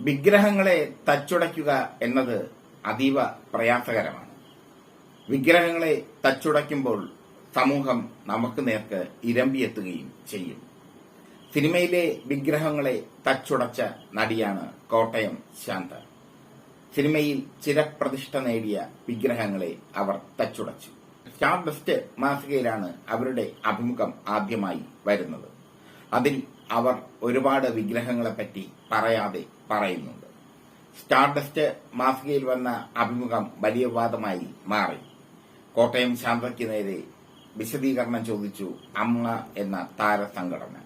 വിഗ്രഹങ്ങളെ തച്ചുടയ്ക്കുക എന്നത് അതീവ പ്രയാസകരമാണ്. വിഗ്രഹങ്ങളെ തച്ചുടയ്ക്കുമ്പോൾ സമൂഹം നമുക്ക് നേർക്ക് ഇരമ്പിയെത്തുകയും ചെയ്യും. സിനിമയിലെ വിഗ്രഹങ്ങളെ തച്ചുടച്ച നടിയാണ് കോട്ടയം ശാന്ത. സിനിമയിൽ ചിരപ്രതിഷ്ഠ നേടിയ വിഗ്രഹങ്ങളെ അവർ തച്ചുടച്ചു. സ്റ്റാർ മാസികയിലാണ് അവരുടെ അഭിമുഖം ആദ്യമായി വരുന്നത്. അതിൽ അവർ ഒരുപാട് വിഗ്രഹങ്ങളെപ്പറ്റി പറയാതെ പറയുന്നുണ്ട്. സ്റ്റാർഡസ്റ്റ് മാസികയിൽ വന്ന അഭിമുഖം വലിയ വാദമായി മാറി. കോട്ടയം ശാന്തയ്ക്ക് നേരെ വിശദീകരണം ചോദിച്ചു അമ്മ എന്ന താരസംഘടന.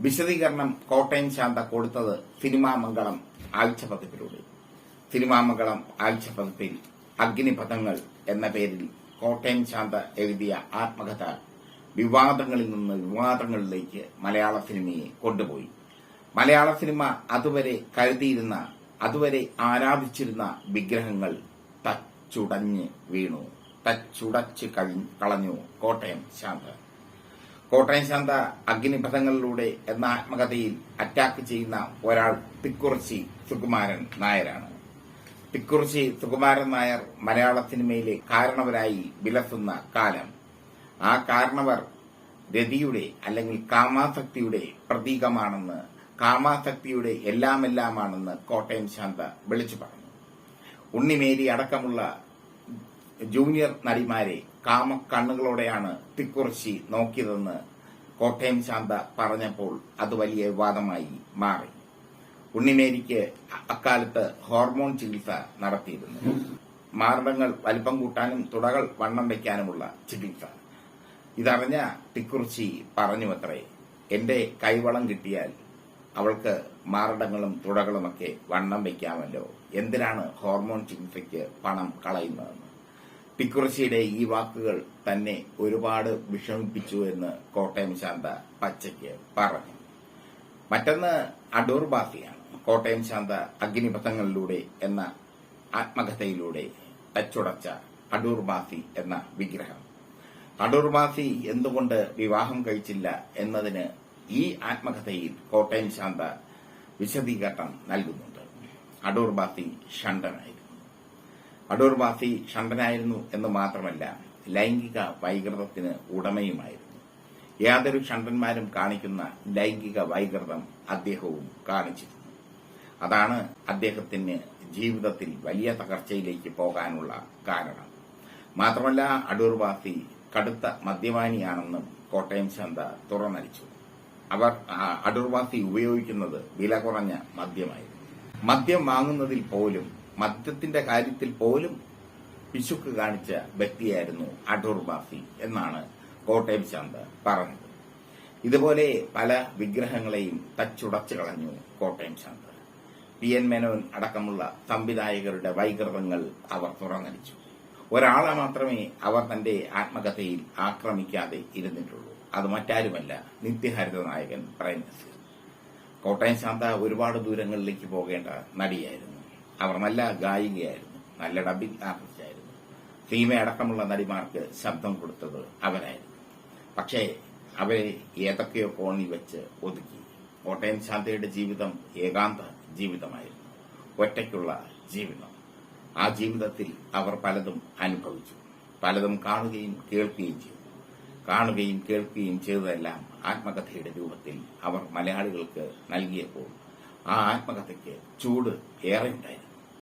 വിശദീകരണം കോട്ടയം ശാന്ത കൊടുത്തത് സിനിമാ മംഗളം ആഴ്ച പതിപ്പിലൂടെ സിനിമാ മംഗളം ആഴ്ച പതിപ്പിൽ അഗ്നിപഥങ്ങൾ എന്ന പേരിൽ കോട്ടയം ശാന്ത എഴുതിയ ആത്മകഥ വിവാദങ്ങളിൽ നിന്ന് വിവാദങ്ങളിലേക്ക് മലയാള സിനിമയെ കൊണ്ടുപോയി. മലയാള സിനിമ അതുവരെ കരുതിയിരുന്ന അതുവരെ ആരാധിച്ചിരുന്ന വിഗ്രഹങ്ങൾ തച്ചുടഞ്ഞ് വീണു. തച്ചുടച്ച് കളഞ്ഞു. കോട്ടയം ശാന്ത. കോട്ടയം ശാന്ത അഗ്നിപഥങ്ങളിലൂടെ എന്ന ആത്മകഥയിൽ അറ്റാക്ക് ചെയ്യുന്ന ഒരാൾ തിക്കുറച്ചി സുകുമാരൻ നായരാണ്. തിക്കുറച്ചി സുകുമാരൻ നായർ മലയാള സിനിമയിലെ കാരണവരായി വിലസുന്ന കാലം. ആ കാരണവർ രതിയുടെ അല്ലെങ്കിൽ കാമാസക്തിയുടെ പ്രതീകമാണെന്ന് കാമാസക്തിയുടെ എല്ലാമെല്ലാമാണെന്ന് കോട്ടയം ശാന്ത വിളിച്ചു പറഞ്ഞു. ഉണ്ണിമേരി അടക്കമുള്ള ജൂനിയർ നടിമാരെ കാമക്കണ്ണുകളോടെയാണ് തിക്കുറിശി നോക്കിയതെന്ന് കോട്ടയം ശാന്ത പറഞ്ഞപ്പോൾ അത് വലിയ വിവാദമായി മാറി. ഉണ്ണിമേരിക്ക് അക്കാലത്ത് ഹോർമോൺ ചികിത്സ നടത്തിയിരുന്നു. മാർഡങ്ങൾ വലിപ്പം കൂട്ടാനും തുടകൾ വണ്ണം വയ്ക്കാനുമുള്ള ചികിത്സ. ഇതറിഞ്ഞ തിക്കുറിച്ചി പറഞ്ഞുവത്രേ എന്റെ കൈവളം കിട്ടിയാൽ അവൾക്ക് മാരടങ്ങളും തുടകളുമൊക്കെ വണ്ണം വയ്ക്കാമല്ലോ. എന്തിനാണ് ഹോർമോൺ ചികിത്സയ്ക്ക് പണം കളയുന്നതെന്ന്? പിക്കുറശ്ശിയുടെ ഈ വാക്കുകൾ തന്നെ ഒരുപാട് വിഷമിപ്പിച്ചു എന്ന് കോട്ടയം ശാന്ത പച്ചയ്ക്ക് പറഞ്ഞു. മറ്റൊന്ന് അടൂർ ബാസിയാണ്. കോട്ടയം ശാന്ത അഗ്നിപഥങ്ങളിലൂടെ എന്ന ആത്മകഥയിലൂടെ തച്ചുടച്ച അടൂർ ബാസി എന്ന വിഗ്രഹം. അടൂർ ബാസി എന്തുകൊണ്ട് വിവാഹം കഴിച്ചില്ല എന്നതിന് ഈ ആത്മകഥയിൽ കോട്ടയം ശാന്ത വിശദീകരണം നൽകുന്നുണ്ട്. അടൂർ ബാസി ഷണ്ടനായിരുന്നു. അടൂർ ബാസി ഷണ്ടനായിരുന്നു എന്ന് മാത്രമല്ല ലൈംഗിക വൈകൃതത്തിന് ഉടമയുമായിരുന്നു. യാതൊരു ഷണ്ടന്മാരും കാണിക്കുന്ന ലൈംഗിക വൈകൃതം അദ്ദേഹവും കാണിച്ചിരുന്നു. അതാണ് അദ്ദേഹത്തിന് ജീവിതത്തിൽ വലിയ തകർച്ചയിലേക്ക് പോകാനുള്ള കാരണം. മാത്രമല്ല അടൂർ ബാസി കടുത്ത മദ്യപാനിയാണെന്നും കോട്ടയം ശാന്ത തുറന്നടിച്ചു. അവർ അടൂർവാസി അടൂർ ഉപയോഗിക്കുന്നത് വില കുറഞ്ഞ മദ്യമായിരുന്നു. മദ്യം വാങ്ങുന്നതിൽ പോലും മദ്യത്തിന്റെ കാര്യത്തിൽ പോലും പിശുക്ക് കാണിച്ച വ്യക്തിയായിരുന്നു അടൂർവാസി എന്നാണ് കോട്ടയം ശാന്ത പറഞ്ഞത്. ഇതുപോലെ പല വിഗ്രഹങ്ങളെയും തച്ചുടച്ചു കളഞ്ഞു കോട്ടയം ശാന്ത. പി എൻ മേനോൻ അടക്കമുള്ള സംവിധായകരുടെ വൈകൃതങ്ങൾ അവർ തുറന്നടിച്ചു. ഒരാളെ മാത്രമേ അവർ തന്റെ ആത്മകഥയിൽ ആക്രമിക്കാതെ ഇരുന്നിട്ടുള്ളൂ. അത് മറ്റാരുമല്ല. നിത്യഹരിത നായകൻ പ്രൈം നസീർ. കോട്ടയം ശാന്ത ഒരുപാട് ദൂരങ്ങളിലേക്ക് പോകേണ്ട നടിയായിരുന്നു. അവർ നല്ല ഗായികയായിരുന്നു. നല്ല ഡബിംഗ് ആർട്ടിസ്റ്റ് ആയിരുന്നു സീമയടക്കമുള്ള നടിമാർക്ക് ശബ്ദം കൊടുത്തത് അവരായിരുന്നു. പക്ഷേ അവരെ ഏതൊക്കെയോ കോണിൽ വെച്ച് ഒതുക്കി. കോട്ടയം ശാന്തയുടെ ജീവിതം ഏകാന്ത ജീവിതമായിരുന്നു. ഒറ്റയ്ക്കുള്ള ജീവിതം. ആ ജീവിതത്തിൽ അവർ പലതും അനുഭവിച്ചു. പലതും കാണുകയും കേൾക്കുകയും ചെയ്തു. കാണുകയും കേൾക്കുകയും ചെയ്തതെല്ലാം ആത്മകഥയുടെ രൂപത്തിൽ അവർ മലയാളികൾക്ക് നൽകിയപ്പോൾ ആ ആത്മകഥയ്ക്ക് ചൂട് ഏറെയുണ്ടായിരുന്നു.